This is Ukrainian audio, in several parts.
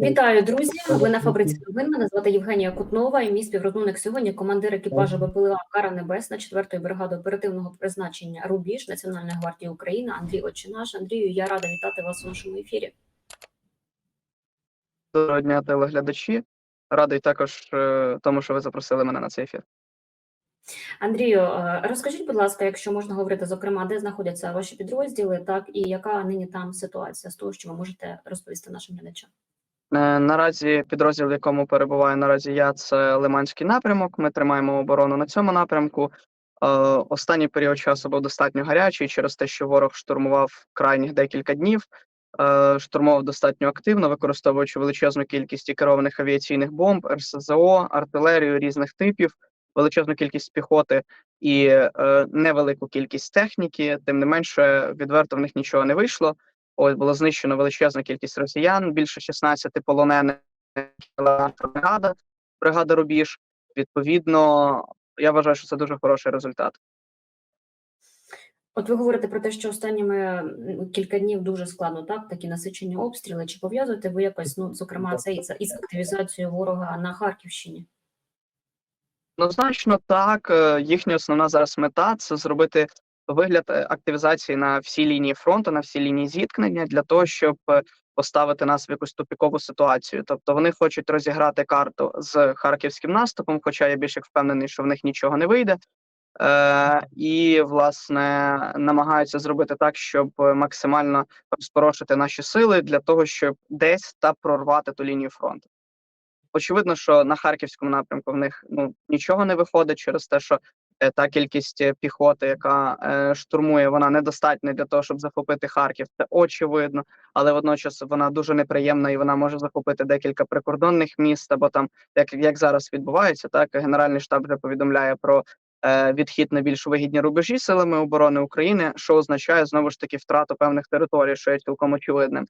Вітаю, друзі! Ви на фабриці новин. Мене звати Євгенія Кутнова і мій співрозмовник сьогодні командир екіпажу БПЛА Кара Небесна 4-ї бригади оперативного призначення Рубіж Національної гвардії України Андрій Очинаш. Андрію, я рада вітати вас у нашому ефірі. Доброго дня, телеглядачі. Радий також е, тому, що ви запросили мене на цей ефір. Андрію, е, розкажіть, будь ласка, якщо можна говорити, зокрема, де знаходяться ваші підрозділи, так і яка нині там ситуація з того, що ви можете розповісти нашим глядачам? Е, Наразі підрозділ, в якому перебуваю наразі я, це Лиманський напрямок. Ми тримаємо оборону на цьому напрямку. Е, Останній період часу був достатньо гарячий через те, що ворог штурмував крайніх декілька днів. Е, Штурмував достатньо активно, використовуючи величезну кількість і керованих авіаційних бомб, РСЗО, артилерію різних типів, величезну кількість піхоти і невелику кількість техніки. Тим не менше, відверто в них нічого не вийшло. Ось було знищено величезна кількість росіян, більше 16 полонених бригада, бригада Рубіж. Відповідно, я вважаю, що це дуже хороший результат. От ви говорите про те, що останніми кілька днів дуже складно, так такі насичені обстріли. Чи пов'язуєте ви якось, ну зокрема, це із, із активізацією ворога на Харківщині? Однозначно, так е, їхня основна зараз мета це зробити вигляд е, активізації на всій лінії фронту, на всій лінії зіткнення для того, щоб е, поставити нас в якусь тупікову ситуацію. Тобто вони хочуть розіграти карту з харківським наступом, хоча я більш як впевнений, що в них нічого не вийде. Е, і власне намагаються зробити так, щоб максимально розпорошити наші сили для того, щоб десь та прорвати ту лінію фронту. Очевидно, що на харківському напрямку в них ну нічого не виходить через те, що та кількість е, піхоти, яка е, штурмує, вона недостатня для того, щоб захопити Харків. Це очевидно, але водночас вона дуже неприємна і вона може захопити декілька прикордонних міст, або там, як, як зараз відбувається, так генеральний штаб вже повідомляє про е, відхід на більш вигідні рубежі силами оборони України, що означає знову ж таки втрату певних територій, що є цілком очевидним.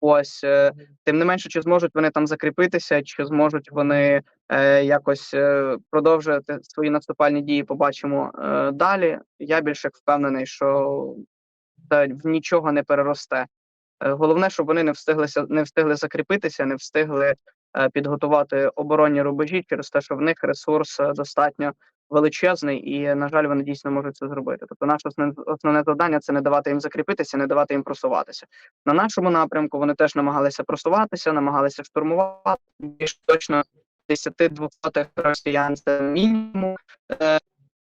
Ось е, тим не менше, чи зможуть вони там закріпитися, чи зможуть вони е, якось е, продовжувати свої наступальні дії, побачимо е, далі. Я більш як впевнений, що це в нічого не переросте. Е, головне, щоб вони не встиглися, не встигли закріпитися, не встигли е, підготувати оборонні рубежі через те, що в них ресурс е, достатньо величезний, і на жаль, вони дійсно можуть це зробити. Тобто, наше основне, основне завдання це не давати їм закріпитися, не давати їм просуватися. На нашому напрямку вони теж намагалися просуватися, намагалися штурмувати більш точно 10-200 росіян це мінімум. Е,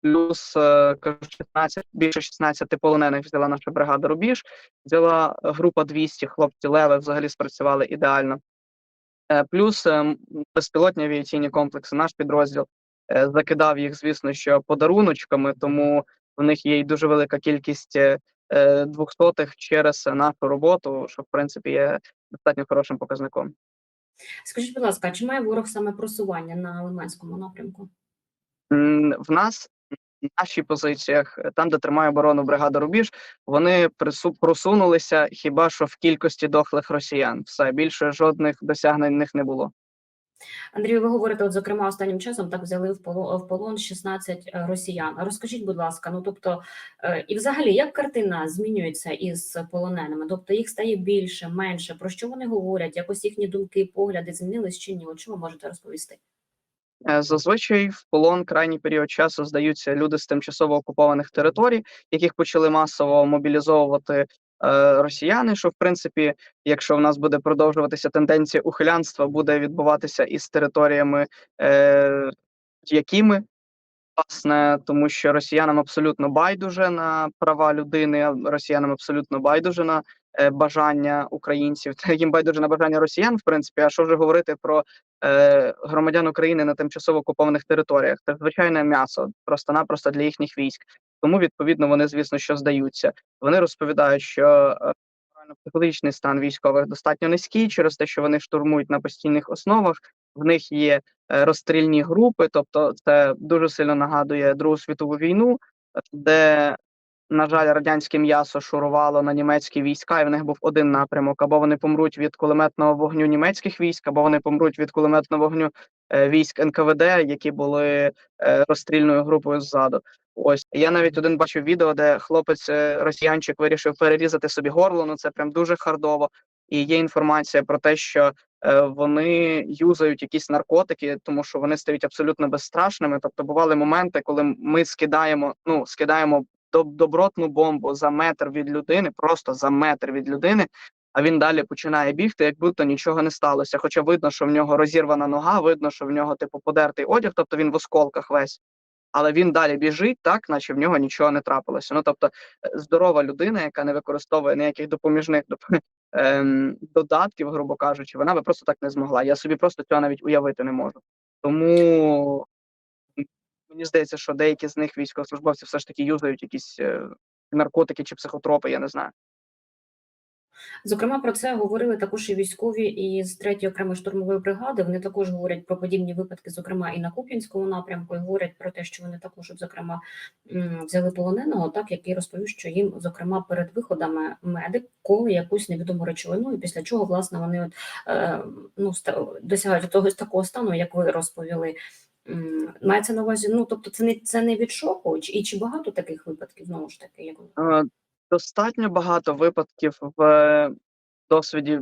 Плюс е, кажу, 16, більше 16 полонених взяла наша бригада Рубіж, взяла група 200, хлопці леви взагалі спрацювали ідеально. Е, Плюс е, безпілотні авіаційні комплекси, наш підрозділ е, закидав їх, звісно, що подаруночками, тому в них є й дуже велика кількість е, е, двохсотих через нашу роботу, що в принципі є достатньо хорошим показником. Скажіть, будь ласка, чи має ворог саме просування на Лиманському напрямку? В нас на нашій позиціях, е, там, де тримає оборону бригада Рубіж, вони просунулися хіба що в кількості дохлих росіян. Все більше жодних досягнень в них не було. Андрію, ви говорите, от зокрема, останнім часом так взяли в полон, в полон 16 е, росіян. Розкажіть, будь ласка, ну тобто, е, і взагалі, як картина змінюється із полоненими? Тобто їх стає більше, менше? Про що вони говорять? Якось їхні думки, погляди змінились чи ні? От що ви можете розповісти? Е, Зазвичай в полон крайній період часу здаються люди з тимчасово окупованих територій, яких почали масово мобілізовувати росіяни. Що в принципі, якщо в нас буде продовжуватися тенденція ухилянства, буде відбуватися із територіями, е, якими власне, тому що росіянам абсолютно байдуже на права людини, росіянам абсолютно байдуже на е, бажання українців. Та їм байдуже на бажання росіян, в принципі. А що вже говорити про е, громадян України на тимчасово окупованих територіях? Це звичайне м'ясо, просто-напросто для їхніх військ. Тому відповідно вони, звісно, що здаються. Вони розповідають, що е, морально-психологічний стан військових достатньо низький через те, що вони штурмують на постійних основах. В них є е, розстрільні групи, тобто це дуже сильно нагадує Другу світову війну, е, де, на жаль, радянське м'ясо шурувало на німецькі війська, і в них був один напрямок: або вони помруть від кулеметного вогню німецьких військ, або вони помруть від кулеметного вогню військ НКВД, які були розстрільною групою ззаду. Ось я навіть один бачив відео, де хлопець е, росіянчик вирішив перерізати собі горло. Ну це прям дуже хардово. І є інформація про те, що е, вони юзають якісь наркотики, тому що вони стають абсолютно безстрашними. Тобто бували моменти, коли ми скидаємо, ну скидаємо добротну бомбу за метр від людини, просто за метр від людини. А він далі починає бігти, як будто нічого не сталося. Хоча видно, що в нього розірвана нога, видно, що в нього типу подертий одяг, тобто він в осколках весь. Але він далі біжить, так, наче в нього нічого не трапилося. Ну тобто, е, здорова людина, яка не використовує ніяких допоміжних доп- ем, додатків, грубо кажучи, вона би просто так не змогла. Я собі просто цього навіть уявити не можу. Тому мені здається, що деякі з них військовослужбовці все ж таки юзають якісь е, наркотики чи психотропи, я не знаю. Зокрема, про це говорили також і військові із 3-ї окремої штурмової бригади. Вони також говорять про подібні випадки, зокрема і на Куп'янському напрямку, і говорять про те, що вони також, зокрема, взяли полоненого, так який розповів, що їм, зокрема, перед виходами медик коли якусь невідому речовину, і після чого власне вони от, е, ну, досягають того такого стану, як ви розповіли. Мається на увазі, ну тобто, це не це не від шоку, і чи багато таких випадків знову ж таки, як Достатньо багато випадків в е, досвіді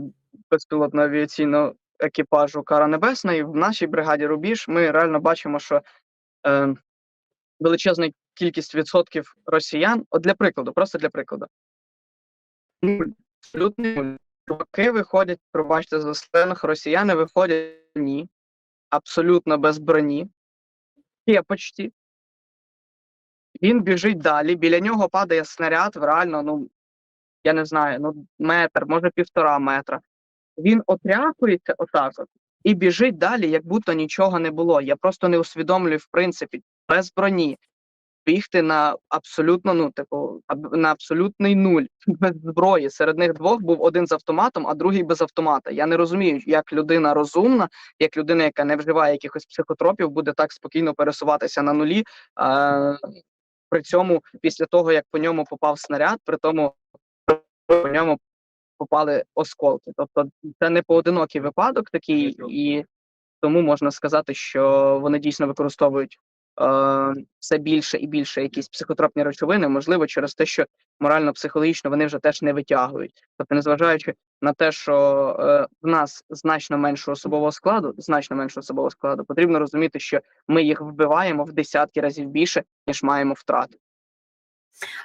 безпілотного авіаційного екіпажу Кара Небесна. І в нашій бригаді Рубіж ми реально бачимо, що е, величезна кількість відсотків росіян, от для прикладу, просто для прикладу, нуль, абсолютний. Чуваки виходять, пробачте за сленг, росіяни виходять ні, абсолютно без броні, кепочці, він біжить далі, біля нього падає снаряд, в реально, ну, я не знаю, ну, метр, може півтора метра. Він отряхується отак от і біжить далі, як будто нічого не було. Я просто не усвідомлюю, в принципі, без броні. Бігти на абсолютно, ну, типу, на абсолютний нуль, без зброї. Серед них двох був один з автоматом, а другий без автомата. Я не розумію, як людина розумна, як людина, яка не вживає якихось психотропів, буде так спокійно пересуватися на нулі. А, при цьому, після того, як по ньому попав снаряд, при тому по ньому попали осколки. Тобто це не поодинокий випадок такий, і тому можна сказати, що вони дійсно використовують все більше і більше якісь психотропні речовини, можливо, через те, що морально-психологічно вони вже теж не витягують. Тобто, незважаючи на те, що е, в нас значно менше особового складу, значно менше особового складу, потрібно розуміти, що ми їх вбиваємо в десятки разів більше, ніж маємо втрати.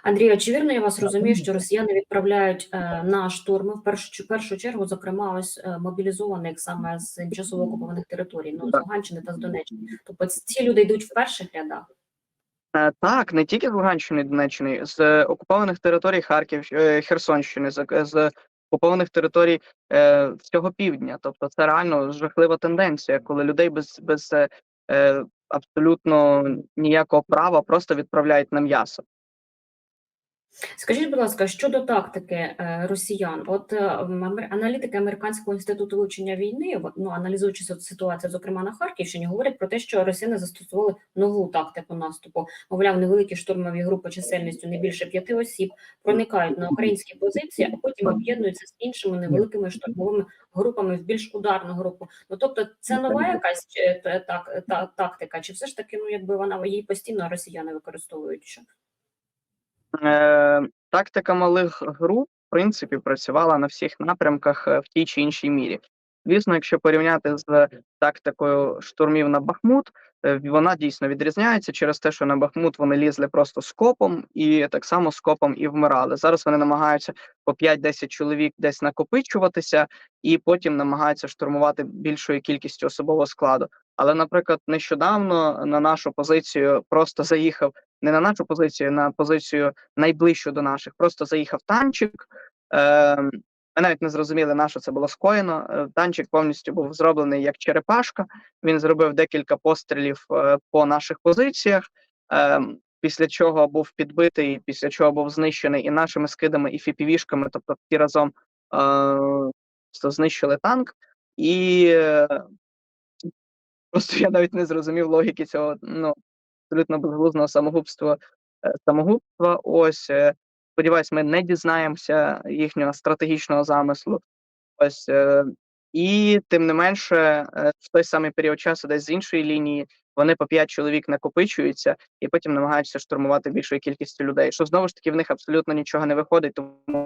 Андрію, чи вірно я вас розумію, що росіяни відправляють е, на штурми в першу, першу чергу, зокрема, ось е, мобілізованих саме з тимчасово окупованих територій, ну з Луганщини та з Донеччини. Тобто ці- люди йдуть в перших рядах. Е, Так, не тільки з Луганщини Донеччини, з окупованих територій Харків, Херсонщини, з, окупованих територій всього півдня. Тобто це реально жахлива тенденція, коли людей без, без абсолютно ніякого права просто відправляють на м'ясо. Скажіть, будь ласка, щодо тактики е, росіян, от е, аналітики Американського інституту вивчення війни, ну аналізуючи ситуацію, зокрема на Харківщині, говорять про те, що росіяни застосували нову тактику наступу. Мовляв, невеликі штурмові групи чисельністю не більше п'яти осіб проникають на українські позиції, а потім об'єднуються з іншими невеликими штурмовими групами в більш ударну групу. Ну тобто, це нова якась е, та- так, та, тактика, чи все ж таки, ну якби вона її постійно росіяни використовують? Е, тактика малих груп, в принципі, працювала на всіх напрямках е, в тій чи іншій мірі. Звісно, якщо порівняти з тактикою штурмів на Бахмут, вона дійсно відрізняється через те, що на Бахмут вони лізли просто скопом і так само скопом і вмирали. Зараз вони намагаються по 5-10 чоловік десь накопичуватися і потім намагаються штурмувати більшою кількістю особового складу. Але, наприклад, нещодавно на нашу позицію просто заїхав не на нашу позицію, на позицію найближчу до наших. Просто заїхав танчик. Е, ми навіть не зрозуміли, на що це було скоєно. Е, танчик повністю був зроблений як черепашка. Він зробив декілька пострілів е, по наших позиціях. Е, після чого був підбитий, після чого був знищений і нашими скидами, і фіпівішками, тобто всі разом е, знищили танк. І е, просто я навіть не зрозумів логіки цього ну, абсолютно безглузного самогубства. самогубства. Ось сподіваюсь, ми не дізнаємося їхнього стратегічного замислу. Ось е, і тим не менше, е, в той самий період часу, десь з іншої лінії, вони по 5 чоловік накопичуються і потім намагаються штурмувати більшою кількістю людей. Що знову ж таки в них абсолютно нічого не виходить, тому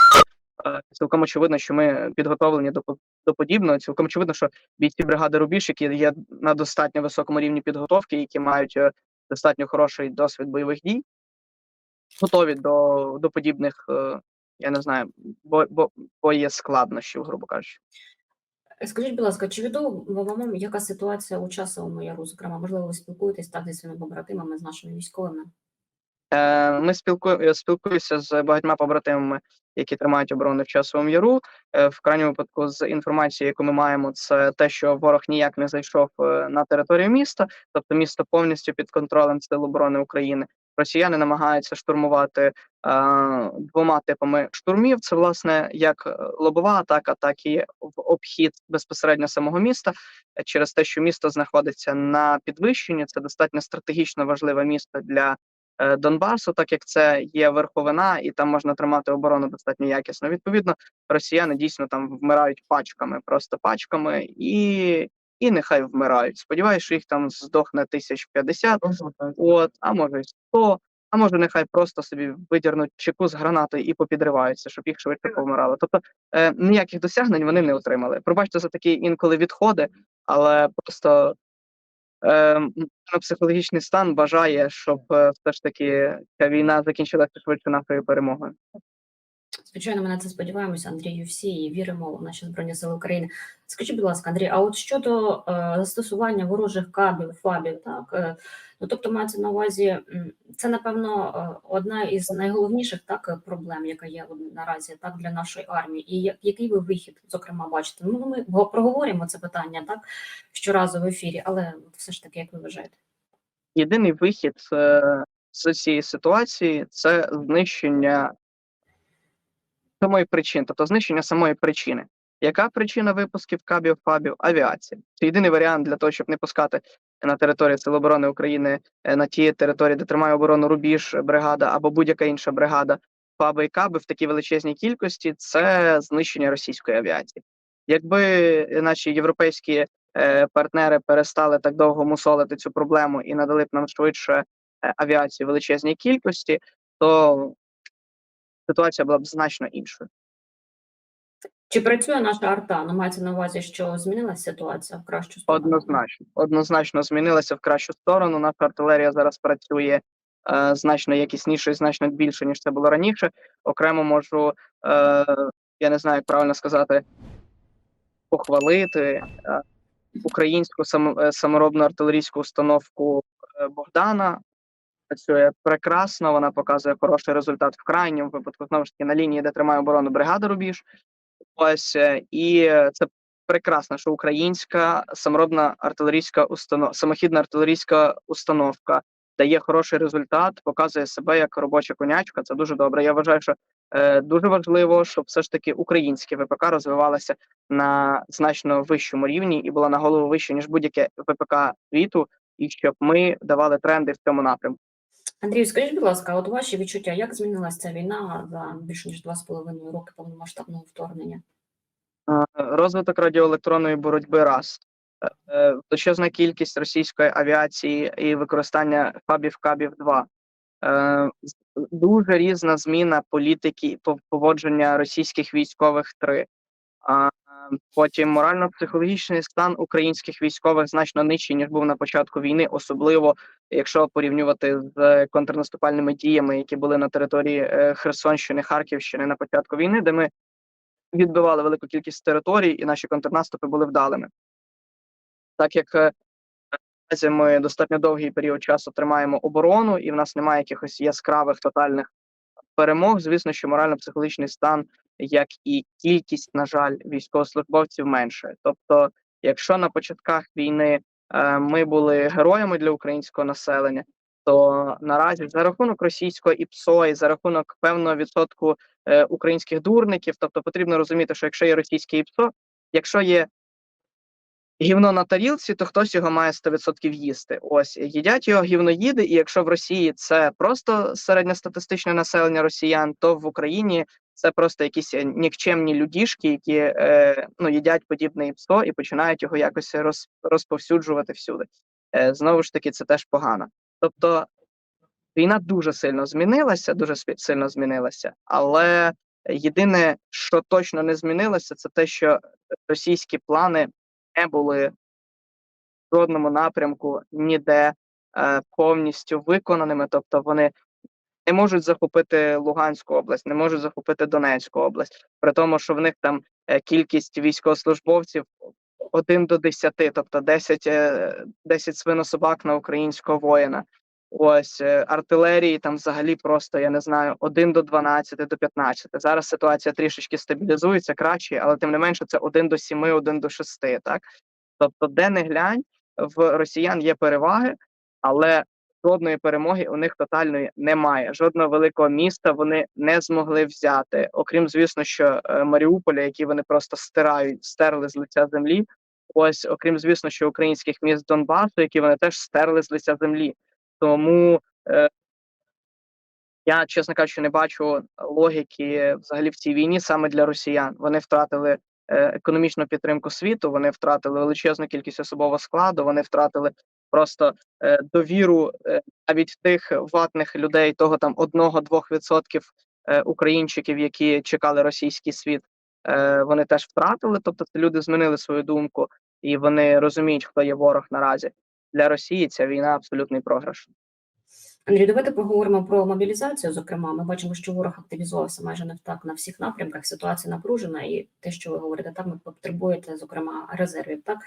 Е, Цілком очевидно, що ми підготовлені до до подібного. Цілком очевидно, що бійці бригади Рубіж, які є на достатньо високому рівні підготовки, які мають достатньо хороший досвід бойових дій, готові до, до подібних, е, я не знаю, бо, бо, боєскладнощів, грубо кажучи. Скажіть, будь ласка, чи відомо вам, яка ситуація у часовому яру? Зокрема, можливо, ви спілкуєтесь так зі своїми побратимами, з нашими військовими? Е, Ми спілку... я спілкуюся з багатьма побратимами, які тримають оборону в часовому яру. Е, В крайньому випадку, з інформації, яку ми маємо, це те, що ворог ніяк не зайшов е, на територію міста, тобто місто повністю під контролем Сил оборони України. Росіяни намагаються штурмувати е, двома типами штурмів. Це власне як е, лобова атака, так і в обхід безпосередньо самого міста через те, що місто знаходиться на підвищенні. Це достатньо стратегічно важливе місто для е, Донбасу, так як це є верховина, і там можна тримати оборону достатньо якісно. Відповідно, росіяни дійсно там вмирають пачками, просто пачками, і, і нехай вмирають. Сподіваюсь, що їх там здохне тисяч п'ятдесят, от, а може й сто. А може, нехай просто собі видірнуть чеку з гранатою і попідриваються, щоб їх швидше повмирало. Тобто е, ніяких досягнень вони не отримали. Пробачте за такі інколи відходи, але просто е, психологічний стан бажає, щоб е, все ж таки ця війна закінчилася швидше нашою перемогою. Звичайно, ми на це сподіваємося, Андрію, всі і віримо в наші збройні сили України. Скажіть, будь ласка, Андрій, а от щодо е, застосування ворожих кабів, фабів, так е, ну тобто мається на увазі, це напевно е, одна із найголовніших так проблем, яка є наразі так для нашої армії. І який ви вихід, зокрема, бачите? Ну ми проговоримо це питання так щоразу в ефірі, але все ж таки, як ви вважаєте? Єдиний вихід е, з цієї ситуації це знищення самої причини, тобто знищення самої причини. Яка причина випусків кабів, фабів? Авіація. Це єдиний варіант для того, щоб не пускати на території Сил оборони України е, на ті території, де тримає оборону рубіж, бригада або будь-яка інша бригада, фаби і каби в такій величезній кількості це знищення російської авіації. Якби наші європейські е, партнери перестали так довго мусолити цю проблему і надали б нам швидше е, авіацію в величезній кількості, то ситуація була б значно іншою. Чи працює наша арта? Ну мається на увазі, що змінилася ситуація в кращу сторону? Однозначно, однозначно змінилася в кращу сторону. Наша артилерія зараз працює е, значно якісніше і значно більше, ніж це було раніше. Окремо можу, е, я не знаю, як правильно сказати, похвалити е, українську сам, е, саморобну артилерійську установку е, Богдана. Працює прекрасно, вона показує хороший результат в крайньому випадку, знову ж таки, на лінії, де тримає оборону бригада Рубіж. Ось е, і це прекрасно, що українська саморобна артилерійська установ... самохідна артилерійська установка дає хороший результат, показує себе як робоча конячка. Це дуже добре. Я вважаю, що е, дуже важливо, щоб все ж таки українське ВПК розвивалося на значно вищому рівні і була на голову вище ніж будь-яке ВПК світу, і щоб ми давали тренди в цьому напрямку. Андрію, скажіть, будь ласка, от ваші відчуття, як змінилася ця війна за більше ніж два з половиною роки повномасштабного вторгнення? Е, розвиток радіоелектронної боротьби раз. Е, е, Величезна кількість російської авіації і використання фабів кабів 2 Е, Дуже різна зміна політики поводження російських військових 3 А, е, Потім морально-психологічний стан українських військових значно нижчий, ніж був на початку війни, особливо якщо порівнювати з контрнаступальними діями, які були на території е, Херсонщини, Харківщини на початку війни, де ми відбивали велику кількість територій, і наші контрнаступи були вдалими. Так як е, наразі ми достатньо довгий період часу тримаємо оборону, і в нас немає якихось яскравих тотальних перемог, звісно, що морально-психологічний стан, як і кількість, на жаль, військовослужбовців менше. Тобто, якщо на початках війни е, ми були героями для українського населення, то наразі за рахунок російського ІПСО і за рахунок певного відсотку е, українських дурників, тобто потрібно розуміти, що якщо є російське ІПСО, якщо є гівно на тарілці, то хтось його має 100% їсти. Ось їдять його гівноїди, і якщо в Росії це просто середньостатистичне населення росіян, то в Україні це просто якісь е, нікчемні людішки, які е, ну, їдять подібне ІПСО і починають його якось роз, розповсюджувати всюди. Е, знову ж таки, це теж погано. Тобто війна дуже сильно змінилася, дуже сильно змінилася, але Єдине, що точно не змінилося, це те, що російські плани не були в жодному напрямку ніде е, повністю виконаними. Тобто вони не можуть захопити Луганську область, не можуть захопити Донецьку область, при тому, що в них там е, кількість військовослужбовців 1 до 10, тобто 10, е, 10 свинособак на українського воїна. Ось е, артилерії там взагалі просто я не знаю 1 до 12, до 15. Зараз ситуація трішечки стабілізується краще, але тим не менше це 1 до 7, 1 до 6, так тобто, де не глянь, в росіян є переваги, але жодної перемоги у них тотальної немає. Жодного великого міста вони не змогли взяти, окрім звісно, що е, Маріуполя, які вони просто стирають, стерли з лиця землі. Ось, окрім звісно, що українських міст Донбасу, які вони теж стерли з лиця землі. Тому е, я, чесно кажучи, не бачу логіки взагалі в цій війні саме для росіян. Вони втратили е, економічну підтримку світу, вони втратили величезну кількість особового складу, вони втратили просто е, довіру е, навіть тих ватних людей, того там одного-двох відсотків е, українчиків, які чекали російський світ. Е, вони теж втратили. Тобто, люди змінили свою думку і вони розуміють, хто є ворог наразі. Для Росії ця війна абсолютний програш. Андрій, давайте поговоримо про мобілізацію. Зокрема, ми бачимо, що ворог активізувався майже не так на всіх напрямках. Ситуація напружена, і те, що ви говорите, ви потребуєте, зокрема, резервів. Так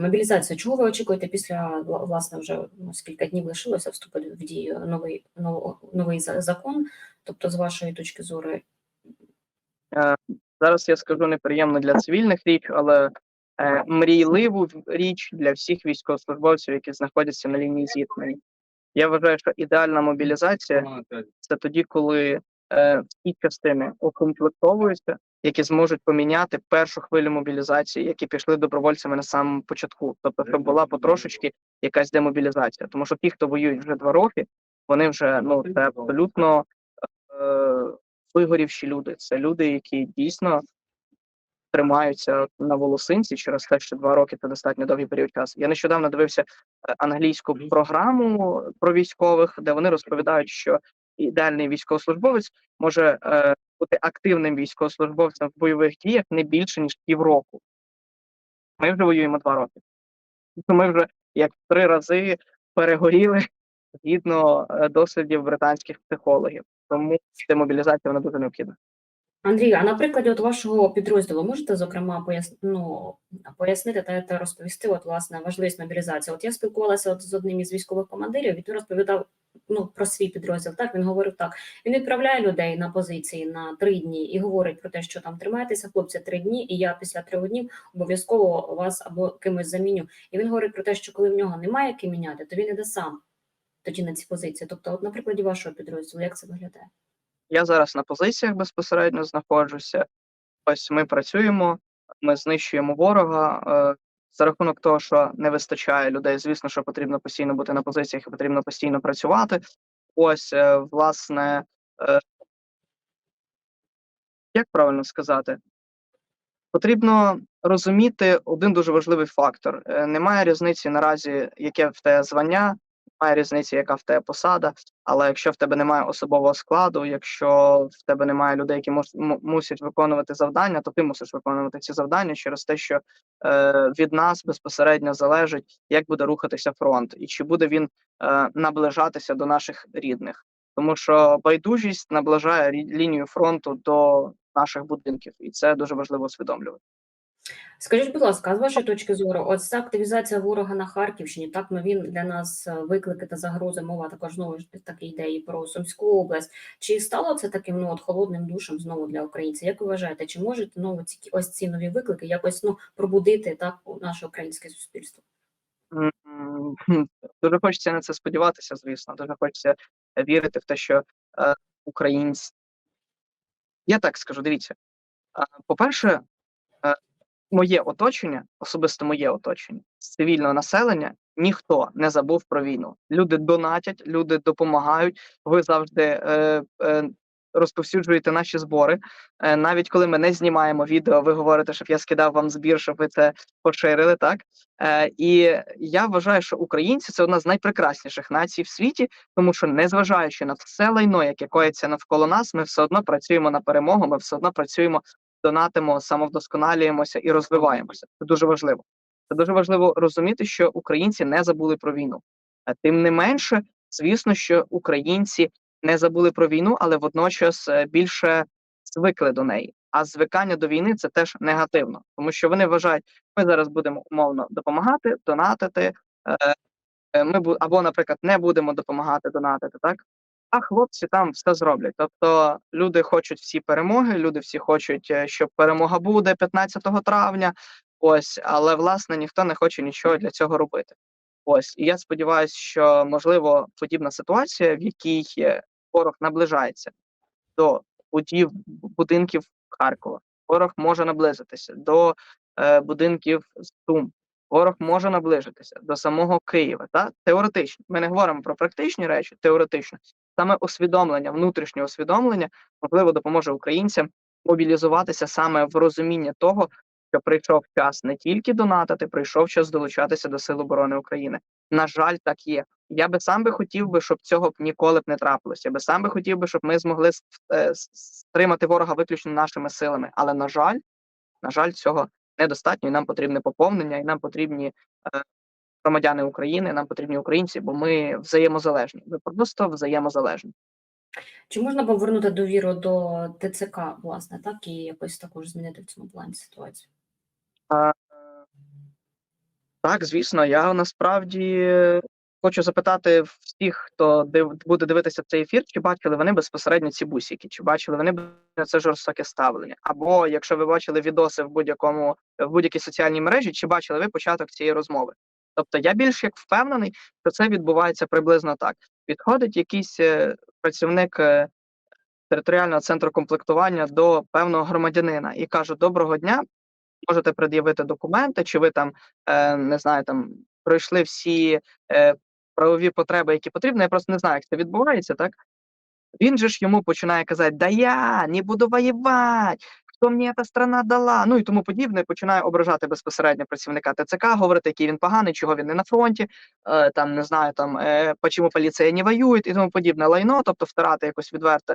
мобілізація. Чого ви очікуєте після власне вже ну, скільки днів лишилося вступити в дію новий нов- новий закон? Тобто, з вашої точки зору, Е, Зараз я скажу неприємно для цивільних річ, але е, мрійливу річ для всіх військовослужбовців, які знаходяться на лінії зіткнення. Я вважаю, що ідеальна мобілізація це тоді, коли е, всі частини укомплектовуються, які зможуть поміняти першу хвилю мобілізації, які пішли добровольцями на самому початку. Тобто, щоб була потрошечки якась демобілізація. Тому що ті, хто воюють вже два роки, вони вже ну це абсолютно е, вигорівші люди. Це люди, які дійсно тримаються на волосинці через те, що два роки це достатньо довгий період часу. Я нещодавно дивився е, англійську програму про військових, де вони розповідають, що ідеальний військовослужбовець може е, бути активним військовослужбовцем в бойових діях не більше ніж півроку. Ми вже воюємо два роки. Тобто Ми вже як три рази перегоріли згідно досвідів британських психологів. Тому демобілізація вона дуже необхідна. Андрій, а на прикладі от вашого підрозділу можете зокрема пояс... ну, пояснити та, та розповісти от власне важливість мобілізації? От я спілкувалася от з одним із військових командирів, він розповідав ну про свій підрозділ. Так він говорив так: він відправляє людей на позиції на три дні і говорить про те, що там тримайтеся, хлопці, три дні, і я після трьох днів обов'язково вас або кимось заміню. І він говорить про те, що коли в нього немає ким міняти, то він іде сам тоді на ці позиції. Тобто, от на прикладі вашого підрозділу, як це виглядає? Я зараз на позиціях безпосередньо знаходжуся. Ось ми працюємо, ми знищуємо ворога. Е, за рахунок того, що не вистачає людей, звісно, що потрібно постійно бути на позиціях і потрібно постійно працювати. Ось, е, власне, е, як правильно сказати, потрібно розуміти один дуже важливий фактор. Немає різниці наразі, яке в те звання, немає різниці, яка в тебе посада. Але якщо в тебе немає особового складу, якщо в тебе немає людей, які мус, му- мусять виконувати завдання, то ти мусиш виконувати ці завдання через те, що е, від нас безпосередньо залежить, як буде рухатися фронт, і чи буде він е, наближатися до наших рідних, тому що байдужість наближає лінію фронту до наших будинків, і це дуже важливо усвідомлювати. Скажіть, будь ласка, з вашої точки зору, от ця активізація ворога на Харківщині, так ну він для нас е, виклики та загрози, мова також знову ж таки йде і про Сумську область. Чи стало це таким ну от холодним душем знову для українців? Як ви вважаєте, чи можуть ну ці ось ці нові виклики якось ну пробудити так наше українське суспільство? Дуже хочеться на це сподіватися, звісно. Дуже хочеться вірити в те, що е, українці. Я так скажу, дивіться. По-перше, е, моє оточення, особисто моє оточення, з цивільного населення, ніхто не забув про війну. Люди донатять, люди допомагають. Ви завжди е, е, розповсюджуєте наші збори. Е, навіть коли ми не знімаємо відео, ви говорите, щоб я скидав вам збір, щоб ви це поширили. Так е, і я вважаю, що українці це одна з найпрекрасніших націй в світі, тому що незважаючи на все лайно, яке коїться навколо нас, ми все одно працюємо на перемогу. Ми все одно працюємо, донатимо, самовдосконалюємося і розвиваємося. Це дуже важливо. Це дуже важливо розуміти, що українці не забули про війну. А тим не менше, звісно, що українці не забули про війну, але водночас е, більше звикли до неї. А звикання до війни це теж негативно, тому що вони вважають, ми зараз будемо умовно допомагати, донатити. е, е, Ми або, наприклад, не будемо допомагати донатити, так а хлопці там все зроблять. Тобто люди хочуть всі перемоги, люди всі хочуть, е, щоб перемога буде 15 травня. Ось, але власне ніхто не хоче нічого для цього робити. Ось, і я сподіваюся, що можливо подібна ситуація, в якій е, ворог наближається до будів будинків Харкова. Ворог може наблизитися до е, будинків Сум. Ворог може наближитися до самого Києва. Та теоретично. Ми не говоримо про практичні речі, теоретично. Саме усвідомлення, внутрішнє усвідомлення, можливо, допоможе українцям мобілізуватися саме в розумінні того, що прийшов час не тільки донатити, прийшов час долучатися до Сил оборони України. На жаль, так є. Я би сам би хотів би, щоб цього ніколи б не трапилося. Я би сам би хотів би, щоб ми змогли е, стримати ворога виключно нашими силами. Але на жаль, на жаль, цього недостатньо. І нам потрібне поповнення, і нам потрібні е, громадяни України, нам потрібні українці, бо ми взаємозалежні. Ми просто взаємозалежні. Чи можна повернути довіру до ТЦК, власне, так і якось також змінити в цьому плані ситуацію? А, Так, звісно, я насправді хочу запитати всіх, хто див, буде дивитися цей ефір, чи бачили вони безпосередньо ці бусики, чи бачили вони це жорстоке ставлення. Або якщо ви бачили відоси в будь-якому в будь-якій соціальній мережі, чи бачили ви початок цієї розмови? Тобто я більш як впевнений, що це відбувається приблизно так. Підходить якийсь е, працівник е, територіального центру комплектування до певного громадянина і каже: Доброго дня, можете пред'явити документи, чи ви там е, не знаю, там пройшли всі правові потреби, які потрібні. Я просто не знаю, як це відбувається, так? Він же ж йому починає казати: Да я не буду воювати, хто мені ця страна дала? Ну і тому подібне, починає ображати безпосередньо працівника ТЦК, говорити, який він поганий, чого він не на фронті, е, там не знаю, там е, чому поліція не воює і тому подібне лайно, тобто втирати якось відверте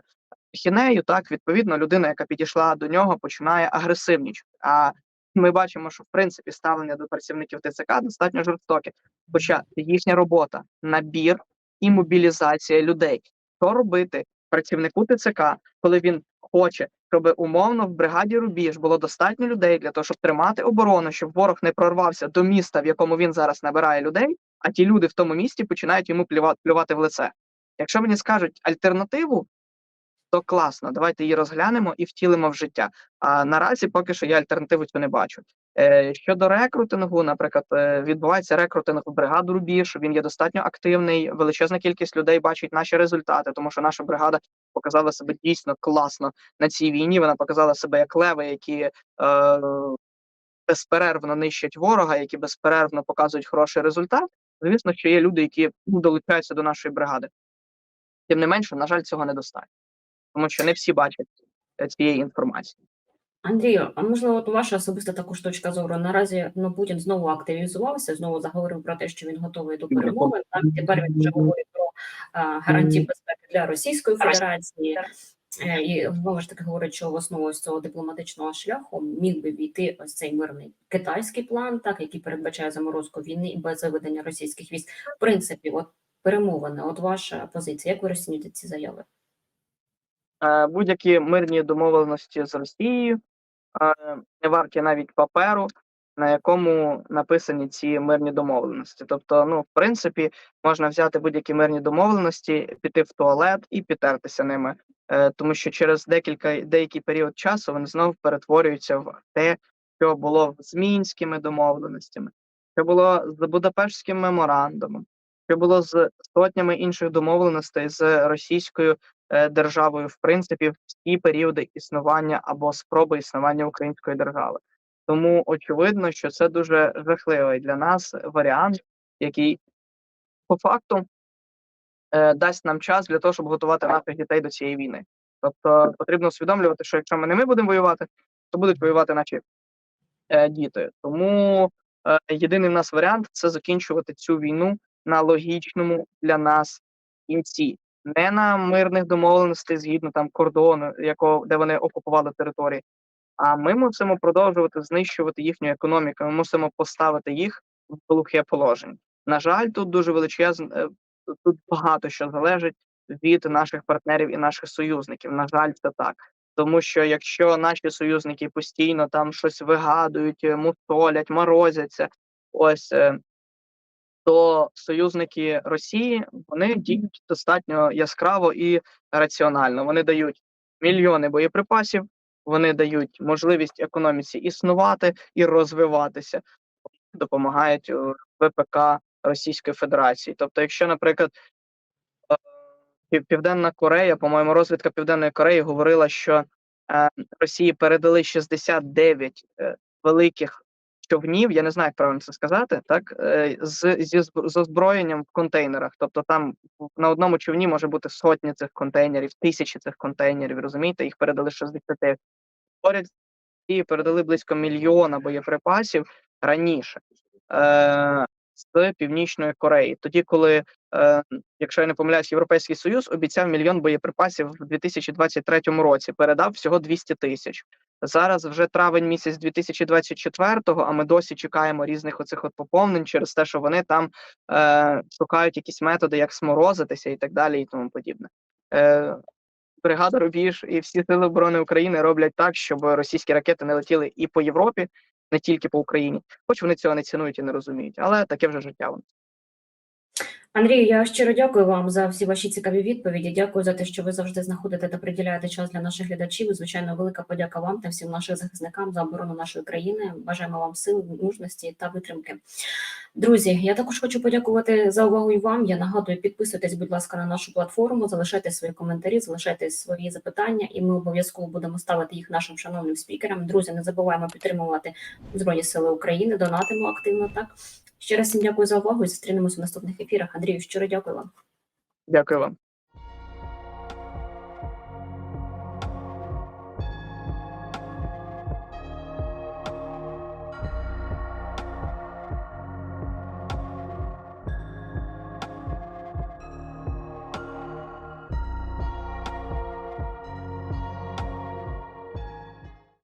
хінею, так відповідно, людина, яка підійшла до нього, починає агресивнічати. А ми бачимо, що в принципі ставлення до працівників ТЦК достатньо жорстоке. Хоча їхня робота, набір і мобілізація людей. Що робити працівнику ТЦК, коли він хоче, щоб умовно в бригаді Рубіж було достатньо людей для того, щоб тримати оборону, щоб ворог не прорвався до міста, в якому він зараз набирає людей, а ті люди в тому місті починають йому плювати, в лице. Якщо мені скажуть альтернативу, то класно, давайте її розглянемо і втілимо в життя. А наразі поки що я альтернативу цю не бачу. Е, щодо рекрутингу, наприклад, е, відбувається рекрутинг в бригаду Рубіж. Він є достатньо активний. Величезна кількість людей бачить наші результати, тому що наша бригада показала себе дійсно класно на цій війні. Вона показала себе як леви, які е, безперервно нищать ворога, які безперервно показують хороший результат. Звісно, що є люди, які ну, долучаються до нашої бригади. Тим не менше, на жаль, цього недостатньо, тому що не всі бачать е, цієї інформації. Андрію, а можливо, от ваша особиста також точка зору. Наразі ну Путін знову активізувався, знову заговорив про те, що він готовий до перемови. Так тепер він вже говорить про гарантії безпеки для Російської Федерації. Е, І знову ж таки говорить, що в основу ось цього дипломатичного шляху міг би війти ось цей мирний китайський план, так який передбачає заморозку війни без виведення російських військ. В принципі, от перемовини, от ваша позиція. Як ви розцінюєте ці заяви? Е, будь-які мирні домовленості з Росією е, не варті навіть паперу, на якому написані ці мирні домовленості. Тобто, ну, в принципі, можна взяти будь-які мирні домовленості, піти в туалет і підтертися ними, е, тому що через декілька деякий період часу вони знову перетворюються в те, що було з мінськими домовленостями, що було з Будапештським меморандумом, що було з сотнями інших домовленостей з російською е, державою, в принципі, в всі періоди існування або спроби існування української держави. Тому очевидно, що це дуже жахливий для нас варіант, який по факту е, дасть нам час для того, щоб готувати наших дітей до цієї війни. Тобто потрібно усвідомлювати, що якщо ми не ми будемо воювати, то будуть воювати наші е, діти. Тому е, єдиний в нас варіант це закінчувати цю війну на логічному для нас кінці, не на мирних домовленостей згідно там кордону, якого де вони окупували території. А ми мусимо продовжувати знищувати їхню економіку. Ми мусимо поставити їх в глухе положення. На жаль, тут дуже величезне, тут багато що залежить від наших партнерів і наших союзників. На жаль, це так. Тому що якщо наші союзники постійно там щось вигадують, е, мусолять, морозяться, ось е, то союзники Росії вони діють достатньо яскраво і раціонально. Вони дають мільйони боєприпасів, вони дають можливість економіці існувати і розвиватися, допомагають е, ВПК Російської Федерації. Тобто, якщо, наприклад, е, Південна Корея, по-моєму, розвідка Південної Кореї говорила, що е, Росії передали 69 е, великих човнів, я не знаю, як правильно це сказати, так е, з, зі з озброєнням в контейнерах. Тобто там на одному човні може бути сотні цих контейнерів, тисячі цих контейнерів. Розумієте, їх передали 60. Поряд і передали близько мільйона боєприпасів раніше е, з Північної Кореї. Тоді, коли, е, якщо я не помиляюсь, Європейський Союз обіцяв мільйон боєприпасів в 2023 році, передав всього 200 тисяч. Зараз вже травень місяць 2024-го, а ми досі чекаємо різних оцих от поповнень через те, що вони там е, шукають якісь методи, як сморозитися і так далі, і тому подібне. Е, бригада Рубіж і всі сили оборони України роблять так, щоб російські ракети не летіли і по Європі, не тільки по Україні, хоч вони цього не цінують і не розуміють, але таке вже життя. нас. Андрію, я щиро дякую вам за всі ваші цікаві відповіді. Дякую за те, що ви завжди знаходите та приділяєте час для наших глядачів. І, звичайно, велика подяка вам та всім нашим захисникам за оборону нашої країни. Бажаємо вам сил, мужності та витримки. Друзі, я також хочу подякувати за увагу і вам. Я нагадую, підписуйтесь, будь ласка, на нашу платформу, залишайте свої коментарі, залишайте свої запитання, і ми обов'язково будемо ставити їх нашим шановним спікерам. Друзі, не забуваємо підтримувати Збройні Сили України, донатимо активно. Так ще раз всім дякую за увагу і зустрінемося в наступних ефірах. Андрію, щиро дякую вам. Дякую вам.